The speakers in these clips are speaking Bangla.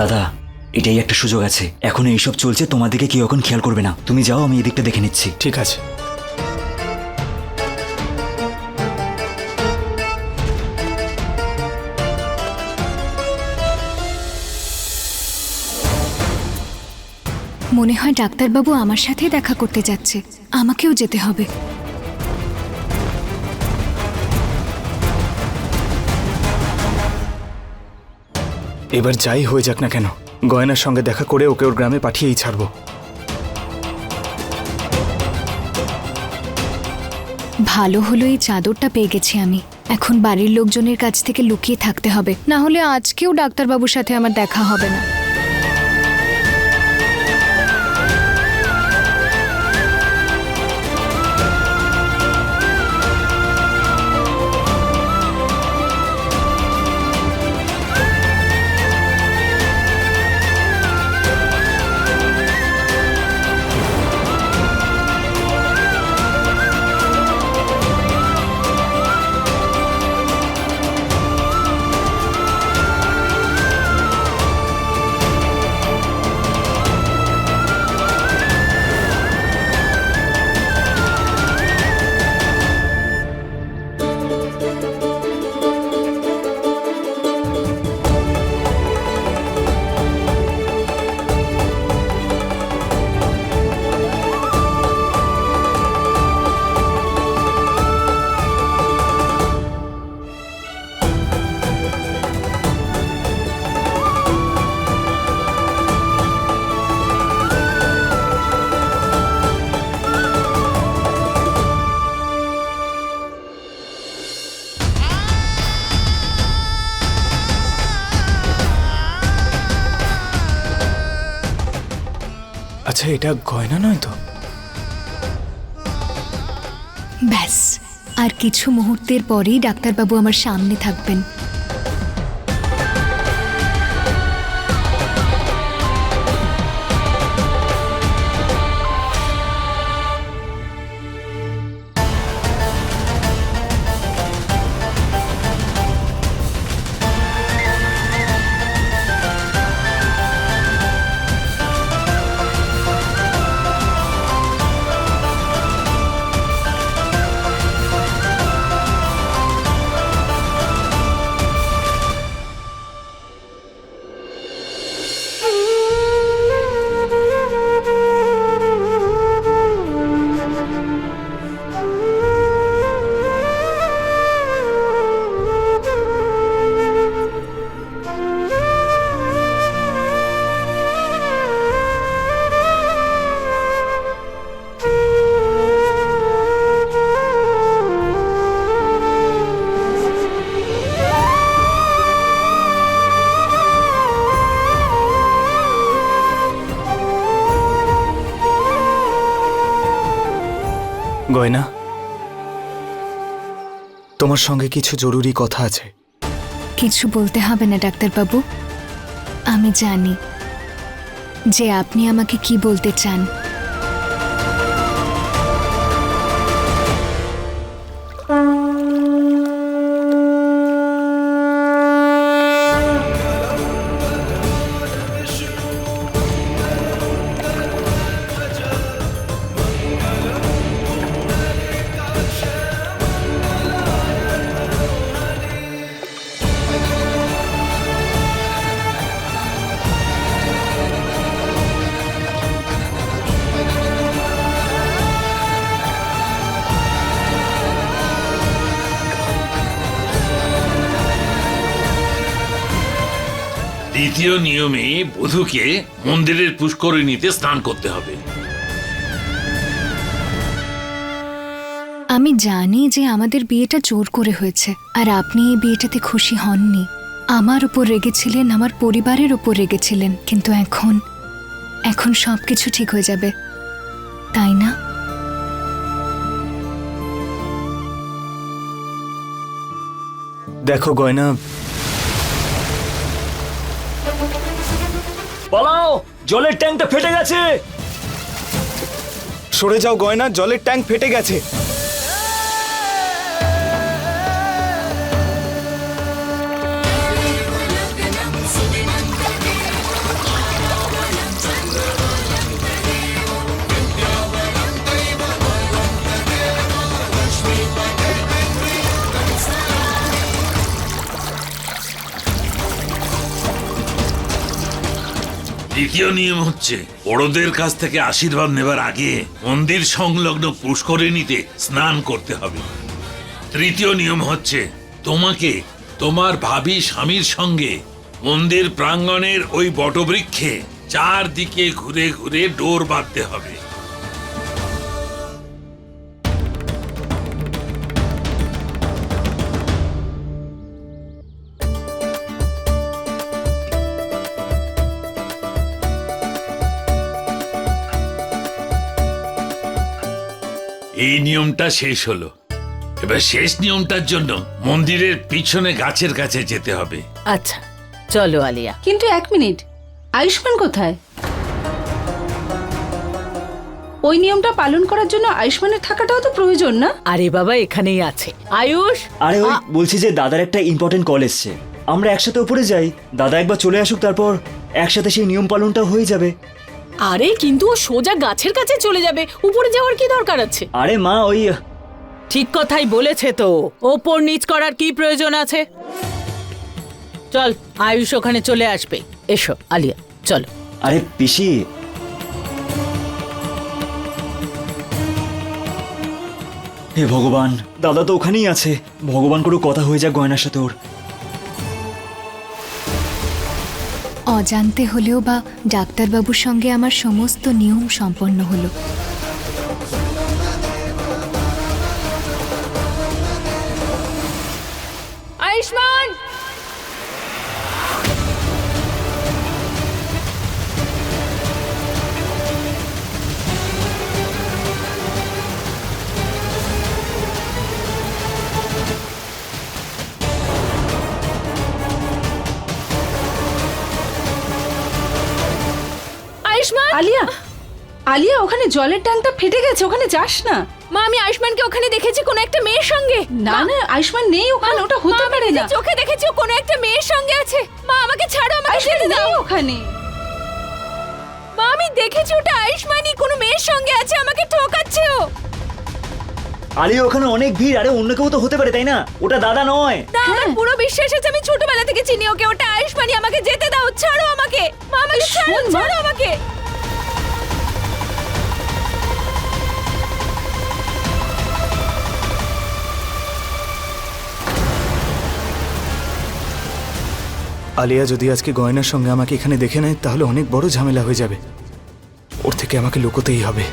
দাদা এটাই একটা সুযোগ আছে। এখন এইসব চলছে তোমাদেরকে কেউ এখন খেয়াল করবে না। তুমি যাও আমি এদিকটা দেখে নিচ্ছি। ঠিক আছে। মনে হয় ডাক্তারবাবু আমার সাথে দেখা করতে যাচ্ছে। আমাকেও যেতে হবে। এবার যাই হয়ে যাক না কেন। গয়নার সঙ্গে দেখা করে ওকে ওর গ্রামে পাঠিয়েই ছাড়ব। ভালো হলো এই চাদরটা পেয়ে গেছি আমি। এখন বাড়ির লোকজনের কাছ থেকে লুকিয়ে থাকতে হবে। না হলে আজকেও ডাক্তারবাবুর সাথে আমার দেখা হবে না। এটা গয়না নয় তো? ব্যাস আর কিছু মুহূর্তের পরেই ডাক্তারবাবু আমার সামনে থাকবেন। গয়না? তোমার সঙ্গে কিছু জরুরি কথা আছে। কিছু বলতে হবে না, ডাক্তারবাবু। আমি জানি যে আপনি আমাকে কি বলতে চান। দ্বিতীয় নিয়মে বধূকে মন্দিরের পুষ্করিণীতে স্নান করতে হবে। আমি জানি যে আমাদের বিয়েটা জোর করে হয়েছে আর আপনি এই বিয়েটাতে খুশি হননি। আমার উপর রেগেছিলেন আমার পরিবারের উপর রেগেছিলেন কিন্তু এখন এখন সব কিছু ঠিক হয়ে যাবে। তাই না? দেখো গয়না পালাও জলের ট্যাঙ্কটা ফেটে গেছে। সরে যাও গয়না জলের ট্যাঙ্ক ফেটে গেছে। দ্বিতীয় নিয়ম হচ্ছে, বড়দের কাছ থেকে আশীর্বাদ নেবার আগে মন্দির সংলগ্ন পুষ্করিণীতে স্নান করতে হবে। তৃতীয় নিয়ম হচ্ছে, তোমাকে তোমার ভাবি স্বামীর সঙ্গে মন্দির প্রাঙ্গণের ওই বটবৃক্ষে চারদিকে ঘুরে ঘুরে ডোর বাঁধতে হবে। এই নিয়মটা শেষ হলো। এবার শেষ নিয়মটার জন্য মন্দিরের পিছনে গাছের কাছে যেতে হবে। আচ্ছা চলো আলিয়া। কিন্তু এক মিনিট আয়ুষ্মান কোথায়? ওই নিয়মটা পালন করার জন্য আয়ুষ্মানের থাকাটাও তো প্রয়োজন না? আরে বাবা এখানেই আছে। আয়ুষ আরে ওই বলছি যে দাদার একটা ইম্পর্টেন্ট কল এসছে। আমরা একসাথে উপরে যাই দাদা একবার চলে আসুক তারপর একসাথে সেই নিয়ম পালনটা হয়ে যাবে। আরে কিন্তু ও সোজা গাছের কাছে চলে যাবে। উপরে যাওয়ার কি দরকার আছে? আরে মা ওই ঠিক কথাই বলেছে তো। ওপর নিচ করার কি প্রয়োজন আছে? চল আয়ুষ ওখানে চলে আসবে। এসো আলিয়া চলো। আরে পিসি হে ভগবান দাদা তো ওখানেই আছে। ভগবান কোনো কথা হয়ে যাক গয়নার সাথে ওর। অজান্তে হলেও বা ডাক্তারবাবুর সঙ্গে আমার সমস্ত নিয়ম সম্পন্ন হলো। আলিয়া ওখানে জলের ট্যাঙ্কটা ফেটে গেছে ওখানে যাস না। মা আমি আয়ুষ্মানকে ওখানে দেখেছি কোনো একটা মেয়ের সঙ্গে। না না আয়ুষ্মান নেই ওখানে ওটা হতে পারে না। চোখে দেখেছি ও কোনো একটা মেয়ের সঙ্গে আছে। মা আমাকে ছাড়ো আমাকে আয়ুষ্মান যেতে নেই দাও ওখানে। মা আমি দেখেছি ওটা আয়ুষ্মানই কোনো মেয়ের সঙ্গে আছে আমাকে ঠকাচ্ছে ও। আরে ওখানে অনেক ভিড় আরে অন্য কেউ তো হতে পারে তাই না? ওটা দাদা নয়। না আমার পুরো বিশ্বাস আছে আমি ছোটবেলা থেকে চিনি ওকে ওটা আয়ুষ্মানই আমাকে যেতে দাও ছাড়ো আমাকে। মা আমাকে ছাড়ো শোন, মা। ছাড়ো আমাকে। আলিয়া যদি আজকে গয়নার সঙ্গে আমাকে এখানে দেখে নেয়, তাহলে অনেক বড় ঝামেলা হয়ে যাবে। ওর থেকে আমাকে লুকোতেই হবে।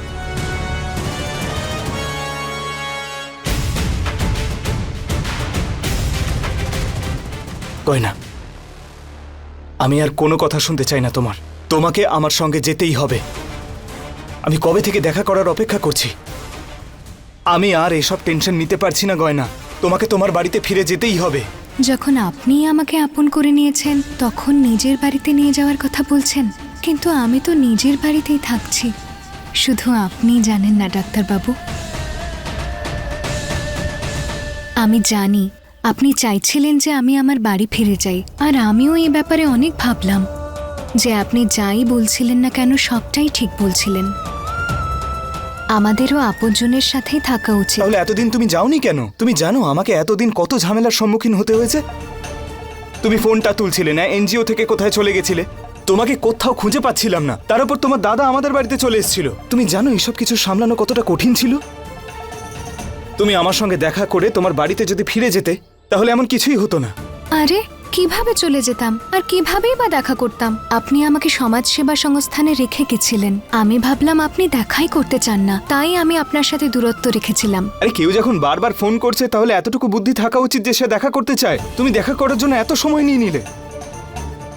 গয়না, আমি আর কোনো কথা শুনতে চাই না তোমার। তোমাকে আমার সঙ্গে যেতেই হবে। আমি কবে থেকে দেখা করার অপেক্ষা করছি? আমি আর এসব টেনশন নিতে পারছি না, গয়না। তোমাকে তোমার বাড়িতে ফিরে যেতেই হবে। যখন আপনি আমাকে আপন করে নিয়েছেন, তখন নিজের বাড়িতে নিয়ে যাওয়ার কথা বলছেন। কিন্তু আমি তো নিজের বাড়িতেই থাকছি। শুধু আপনি জানেন না, ডাক্তারবাবু। আমি জানি, আপনি চাইছিলেন যে আমি আমার বাড়ি ফিরে যাই, আর আমিও এই ব্যাপারে অনেক ভাবলাম। যে আপনি যাই বলছিলেন না কেন, সবটাই ঠিক বলছিলেন। আমাদেরও আপনজনের সাথেই থাকা উচিত। তাহলে এতদিন তুমি যাওনি কেন? তুমি জানো আমাকে এতদিন কত ঝামেলার সম্মুখীন হতে হয়েছে? তুমি ফোনটা তুলছিলে না এনজিও থেকে কোথায় চলে গেছিলে? তোমাকে কোথাও খুঁজে পাচ্ছিলাম না। তার উপর তোমার দাদা আমাদের বাড়িতে চলে এসেছিল। তুমি জানো এসব কিছু সামলানো কতটা কঠিন ছিল? তুমি আমার সঙ্গে দেখা করে তোমার বাড়িতে যদি ফিরে যেতে তাহলে এমন কিছুই হতো না। আরে কীভাবে চলে যেতাম? আর কিভাবেই বা দেখা করতাম? আপনি আমাকে সমাজসেবা সংস্থানে রেখে গেছিলেন। আমি ভাবলাম আপনি দেখাই করতে চান না। তাই আমি আপনার সাথে দূরত্ব রেখেছিলাম। আরে কেউ যখন বারবার ফোন করছে তাহলে এতটুকু বুদ্ধি থাকা উচিত যে সে দেখা করতে চায়? তুমি দেখা করার জন্য এত সময় নিয়ে নিলে।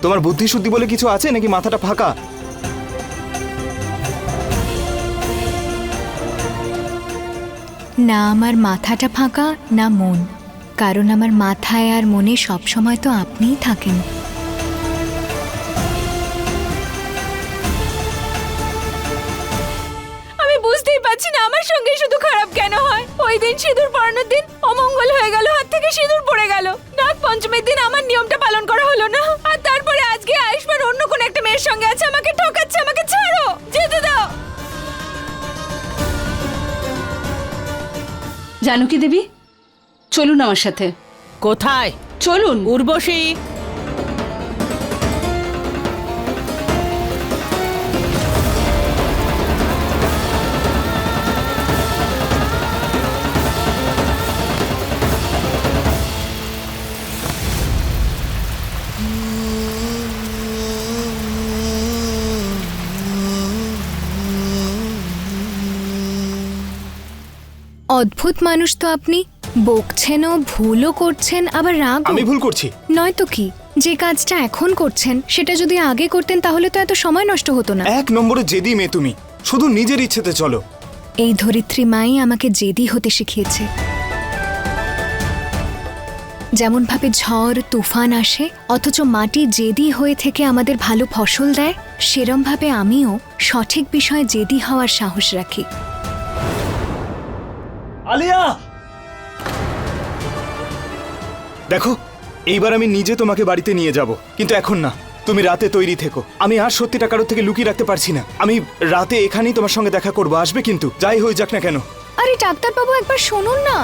তোমার বুদ্ধি শুদ্ধি বলে কিছু আছে নাকি মাথাটা ফাঁকা? না আমার মাথাটা ফাঁকা না মন। কারণ আমার মাথায় আর মনে সবসময় তো আপনিই থাকেন। আমি বুঝতেই পারছি না আমার সঙ্গে শুধু খারাপ কেন হয়? ওই দিন সিঁদুর পরানোর দিন অমঙ্গল হয়ে গেল হাত থেকে সিঁদুর পড়ে গেল। নাগ পঞ্চমীর দিন আমার নিয়মটা পালন করা হলো না। আর তারপরে আজকে আয়ুষ্মান অন্য কোন একটা মেয়ের সঙ্গে আছে আমাকে ঠকাচ্ছে আমাকে ছাড়ো! যেতে দাও! জানকী দেবী চলুন আমার সাথে। কোথায়? চলুন। উর্বশী। অদ্ভুত মানুষ তো আপনি। বকছেনও ভুলও করছেন আবার রাগ আমি ভুল করছি। নয়তো কি? যে কাজটা এখন করছেন সেটা যদি আগে করতেন তাহলে তো এত সময় নষ্ট হতো না। এক নম্বরে জেদি মেয়ে তুমি। শুধু নিজের ইচ্ছেতে চলো। এই ধরিত্রী মাই আমাকে জেদি হতে শিখিয়েছে। যেমন ভাবে ঝড় তুফান আসে অথচ মাটি জেদি হয়ে থেকে আমাদের ভালো ফসল দেয় সেরম ভাবে আমিও সঠিক বিষয়ে জেদি হওয়ার সাহস রাখি। আলিয়া! দেখো, এইবার আমি নিজে তোমাকে বাড়িতে নিয়ে যাব, কিন্তু এখন না। তুমি রাতে তৈরি থেকো। আমি আর সত্যিটা কারোর থেকে লুকিয়ে রাখতে পারছি না। আমি রাতে এখানেই তোমার সঙ্গে দেখা করব, আসবে কিন্তু, যাই হয়ে যাক না কেন। আরে ডাক্তারবাবু, একবার শুনুন না।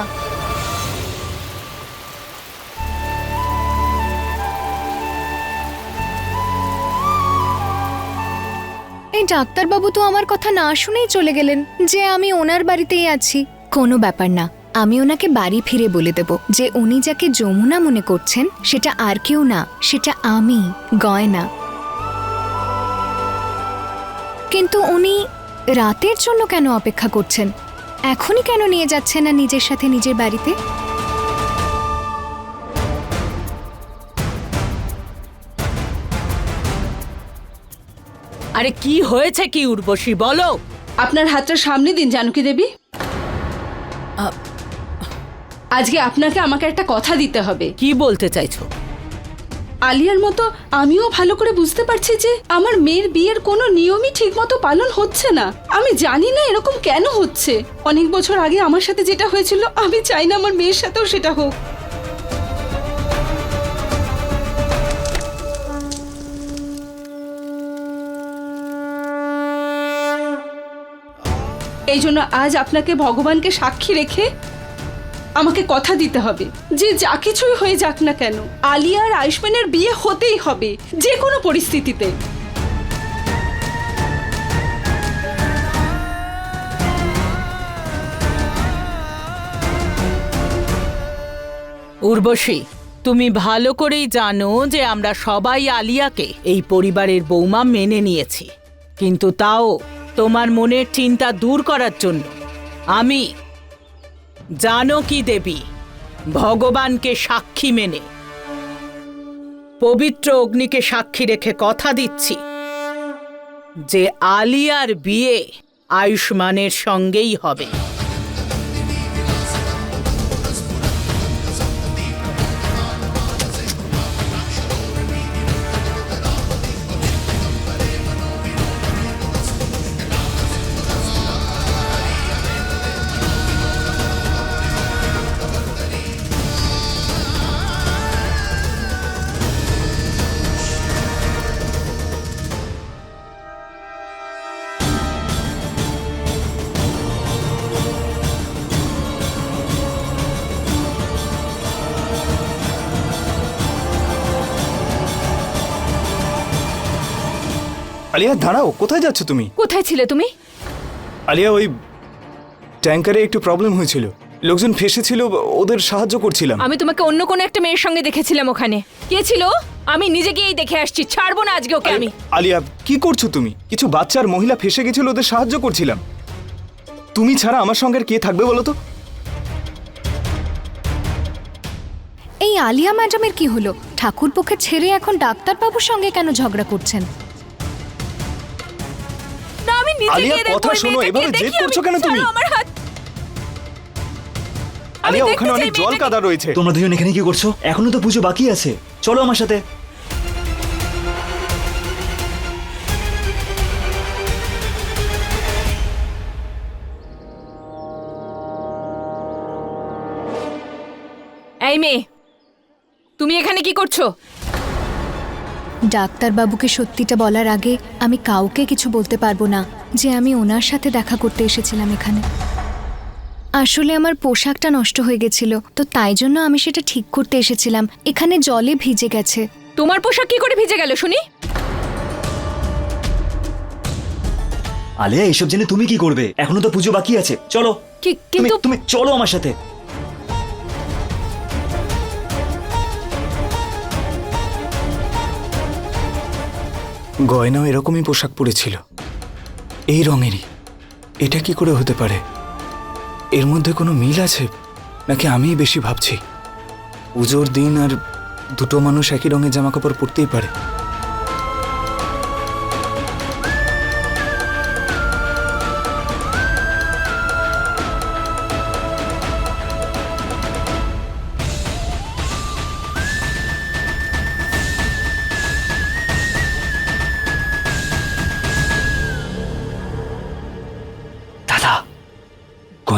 এই ডাক্তারবাবু তো আমার কথা না শুনেই চলে গেলেন, যে আমি ওনার বাড়িতেই আছি। কোনো ব্যাপার না। আমি ওনাকে বাড়ি ফিরে বলে দেব যে উনি যাকে যমুনা মনে করছেন সেটা আর কেউ না সেটা আমি গয়না। কিন্তু উনি রাতের জন্য কেন অপেক্ষা করছেন? এখনই কেন নিয়ে যাচ্ছেন না নিজের সাথে নিজের বাড়িতে? আরে কি হয়েছে কি উর্বশী বলো। আপনার হাতটা সামনে দিন জানকী দেবী। আ- আজকে আপনাকে আমাকে একটা কথা দিতে হবে। কি বলতে চাইছো? আলিয়ার মতো আমিও ভালো করে বুঝতে পারছি যে আমার মেয়ের বিয়ের কোনো নিয়মই ঠিকমতো পালন হচ্ছে না। আমি জানি না এরকম কেন হচ্ছে। অনেক বছর আগে আমার সাথে যেটা হয়েছিল আমি চাই না আমার মেয়ের সাথেও সেটা হোক। এই জন্য আজ আপনাকে ভগবানকে সাক্ষী রেখে আমাকে কথা দিতে হবে। যে যা কিছুই হয়ে যাক না কেন আলিয়া আর আয়ুষ্মানের বিয়ে হতেই হবে, যে কোনো পরিস্থিতিতে। উর্বশী, তুমি ভালো করেই জানো যে আমরা সবাই আলিয়াকে এই পরিবারের বৌমা মেনে নিয়েছি। কিন্তু তাও তোমার মনের চিন্তা দূর করার জন্য। আমি জানকী দেবী, ভগবানকে সাক্ষী মেনে। পবিত্র অগ্নিকে সাক্ষী রেখে কথা দিচ্ছি, যে আলিয়ার বিয়ে আয়ুষ্মানের সঙ্গেই হবে। আলিয়া দাঁড়াও কোথায় যাচ্ছ তুমি? কোথায় ছিলে তুমি? আলিয়া ওই ট্যাঙ্কারে একটু প্রবলেম হয়েছিল। লোকজন ফেসেছিল ওদের সাহায্য করছিলাম। আমি তোমাকে অন্য কোনো একটা মেয়ের সঙ্গে দেখেছিলাম ওখানে। কে ছিল? আমি নিজে গিয়েই দেখে আসছি। ছাড়বো না আজকে ওকে আমি। আলিয়া কি করছ তুমি? কিছু বাচ্চার মহিলা ফেসে গেছিল ওদের সাহায্য করছিলাম। তুমি ছাড়া আমার সঙ্গে আর কে থাকবে বলো তো? এই আলিয়া ম্যাডামের কি হলো? ঠাকুর পক্ষে ছেড়ে এখন ডাক্তারবাবুর সঙ্গে কেন ঝগড়া করছেন? আলিয়া, কথা শোনো, এভাবে জেদ করছ কেন তুমি? ছাড়ো আমার হাত। আমি আলিয়া ওখানে অনেক জল কাদা রয়েছে। তোমরা দুজন এখানে কি করছ? এখনও তো পুজো বাকি আছে। চলো আমার সাথে। এই মেয়ে তুমি এখানে কি করছ? ডাক্তারবাবুকে সত্যিটা বলার আগে আমি কাউকে কিছু বলতে পারব না যে আমি ওনার সাথে দেখা করতে এসেছিলাম এখানে। আসলে আমার পোশাকটা নষ্ট হয়ে গেছিল তো তাই জন্য আমি সেটা ঠিক করতে এসেছিলাম। এখানে জলে ভিজে গেছে। তোমার পোশাক কি করে ভিজে গেল শুনি? আলিয়া এইসব জেনে তুমি কি করবে? এখনও তো পুজো বাকি আছে। চলো। কিন্তু তুমি চলো আমার সাথে। গয়নাও এরকমই পোশাক পরেছিল। এই রঙেরই। এটা কি করে হতে পারে? এর মধ্যে কোনো মিল আছে? নাকি আমিই বেশি ভাবছি? পুজোর দিন আর দুটো মানুষ একই রঙের জামাকাপড় পরতেই পারে।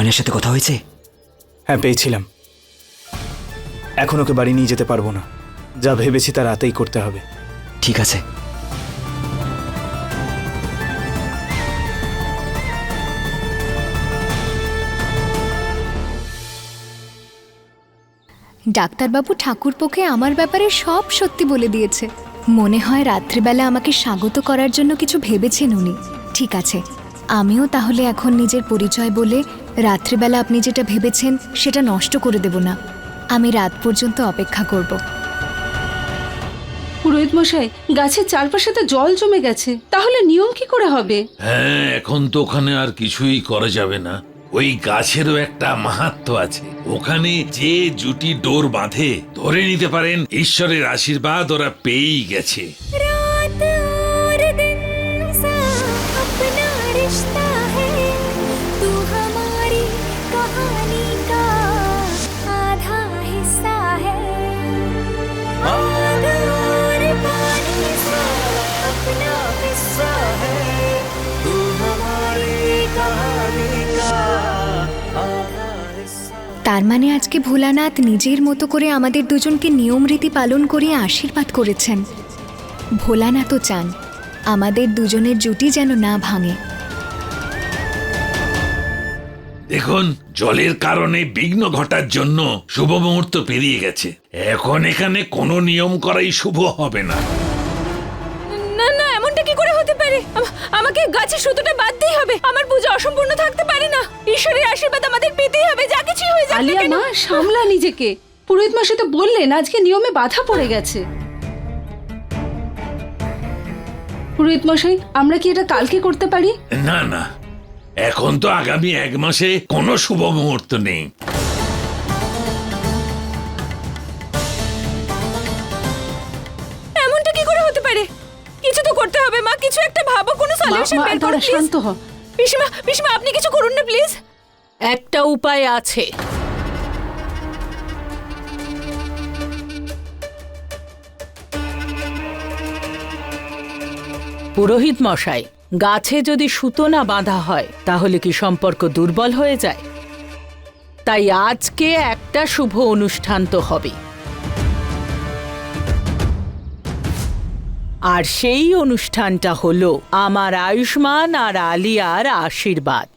গয়নার সাথে কথা হয়েছে? হ্যাঁ পেয়েছিলাম। এখন ওকে বাড়ি নিয়ে যেতে পারব না। যা ভেবেছি তা রাতেই করতে হবে। ঠিক আছে। ডাক্তারবাবু ঠাকুরপোকে আমার ব্যাপারে সব সত্যি বলে দিয়েছে। মনে হয় রাত্রিবেলা আমাকে স্বাগত করার জন্য কিছু ভেবেছেন উনি। ঠিক আছে আমিও তাহলে এখন নিজের পরিচয় বলে রাত্রিবেলা আপনি যেটা ভেবেছেন সেটা নষ্ট করে দেব না। আমি রাত পর্যন্ত অপেক্ষা করব। পুরোহিত মশাই গাছের চারপাশে তো জল জমে গেছে। তাহলে নিয়ম কি করে হবে? হ্যাঁ এখন তো ওখানে আর কিছুই করা যাবে না। ওই গাছেরও একটা মাহাত্ম আছে। ওখানে যে জুটি ডোর বাঁধে ধরে নিতে পারেন ঈশ্বরের আশীর্বাদ ওরা পেয়েই গেছে। তার মানে আজকে ভোলানাথ নিজের মতো করে আমাদের দুজনকে নিয়ম রীতি পালন করে আশীর্বাদ করেছেন। ভোলানাথও চান আমাদের দুজনের জুটি যেন না ভাঙে। দেখুন জলের কারণে বিঘ্ন ঘটার জন্য শুভ মুহূর্ত পেরিয়ে গেছে। এখন এখানে কোনো নিয়ম করাই শুভ হবে না। না না এমনটা কি করে হতে পারে? আমাকে গাছের সুতোটা বাঁধতেই হবে। আমার পুজো অসম্পূর্ণ থাকতে পারে না। ঈশ্বরের আশীর্বাদ আমাদের পেতেই হবে। যা কিছুই হয়ে যাক না আলিয়া কেন। মা সামলা নিজেকে। পুরোহিত মশাই তো বললেন আজকে নিয়মে বাধা পড়ে গেছে। পুরোহিত মশাই আমরা কি এটা কালকে করতে পারি? না না এখন তো আগামী এক মাসে কোনো শুভ মুহূর্ত নেই। এমনটা কি করে হতে পারে? কিছু তো করতে হবে মা। কিছু একটা ভাবো কোনো মা, সলিউশন মা, বের করো শান্ত হ পিসিমা পিসিমা আপনি কিছু করুন না প্লিজ একটা উপায় আছে। পুরোহিত মশাই গাছে যদি সুতো না বাঁধা হয়, তাহলে কি সম্পর্ক দুর্বল হয়ে যায়? তাই আজকে একটা শুভ অনুষ্ঠান তো হবে। আর সেই অনুষ্ঠানটা হলো আমার আয়ুষ্মান আর আলিয়ার আশীর্বাদ।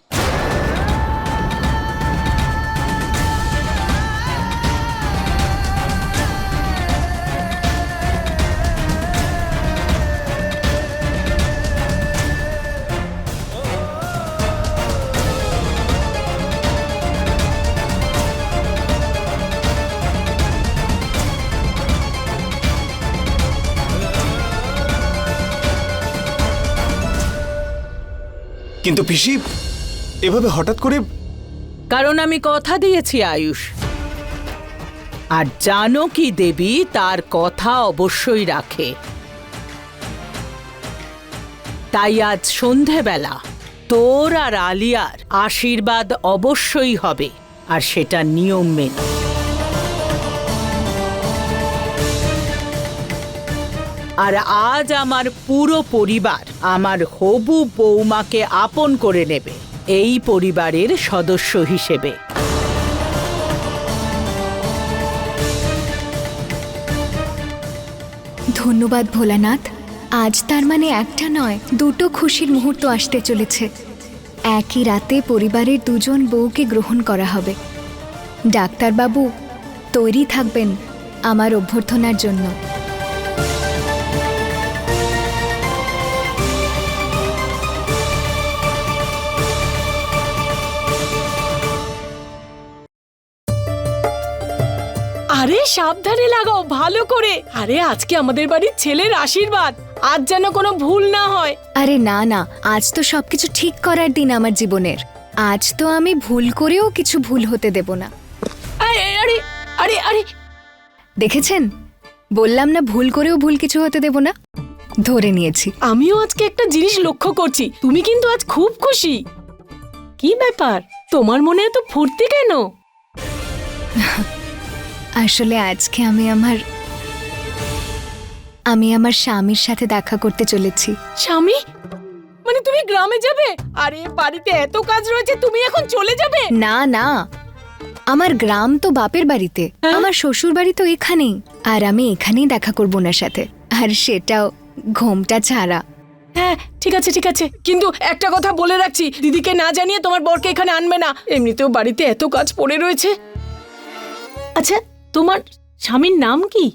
কিন্তু পিসি, এভাবে হঠাৎ করে কারণ আমি কথা দিয়েছি, আয়ুষ। আর জানকী দেবী, তার কথা অবশ্যই রাখে। তাই আজ সন্ধেবেলা তোর আর আলিয়ার আশীর্বাদ অবশ্যই হবে, আর সেটা নিয়ম মেনে। আর আজ আমার পুরো পরিবার আমার হবু বৌমাকে আপন করে নেবে, এই পরিবারের সদস্য হিসেবে। ধন্যবাদ ভোলানাথ। আজ তার মানে একটা নয়, দুটো খুশির মুহূর্ত আসতে চলেছে। একই রাতে পরিবারের দুজন বউকে গ্রহণ করা হবে। ডাক্তারবাবু, তৈরি থাকবেন আমার অভ্যর্থনার জন্য। আরে সাবধানে লাগাও ভালো করে। আরে আজকে আমাদের বাড়ির ছেলের আশীর্বাদ। আজ যেন কোনো ভুল না হয়। আরে না না আজ তো সবকিছু ঠিক করার দিন আমার জীবনের। আজ তো আমি ভুল করেও কিছু ভুল হতে দেব না। আরে আরে আরে আরে। দেখেছেন? বললাম না ভুল করেও ভুল কিছু হতে দেব না? ধরে নিয়েছি। আমিও আজকে একটা জিনিস লক্ষ্য করছি। তুমি কিন্তু আজ খুব খুশি। কি ব্যাপার? তোমার মনে এত ফুর্তি কেন? আসলে আজকে আমি আমার আমি আমার স্বামীর সাথে দেখা করতে চলেছি। স্বামী? মানে তুমি গ্রামে যাবে? আরে বাড়িতে এত কাজ রয়েছে তুমি এখন চলে যাবে? না না। আমার গ্রাম তো বাপের বাড়িতে। আমার শ্বশুর বাড়ি তো এখানেই। আর আমি এখানেই দেখা করব ওনার সাথে। আর সেটাও ঘোমটা ছাড়া। হ্যাঁ ঠিক আছে ঠিক আছে। কিন্তু একটা কথা বলে রাখছি। দিদিকে না জানিয়ে তোমার বরকে এখানে আনবে না। এমনিতেও বাড়িতে এত কাজ পড়ে রয়েছে। আচ্ছা তোমার স্বামীর নাম কি?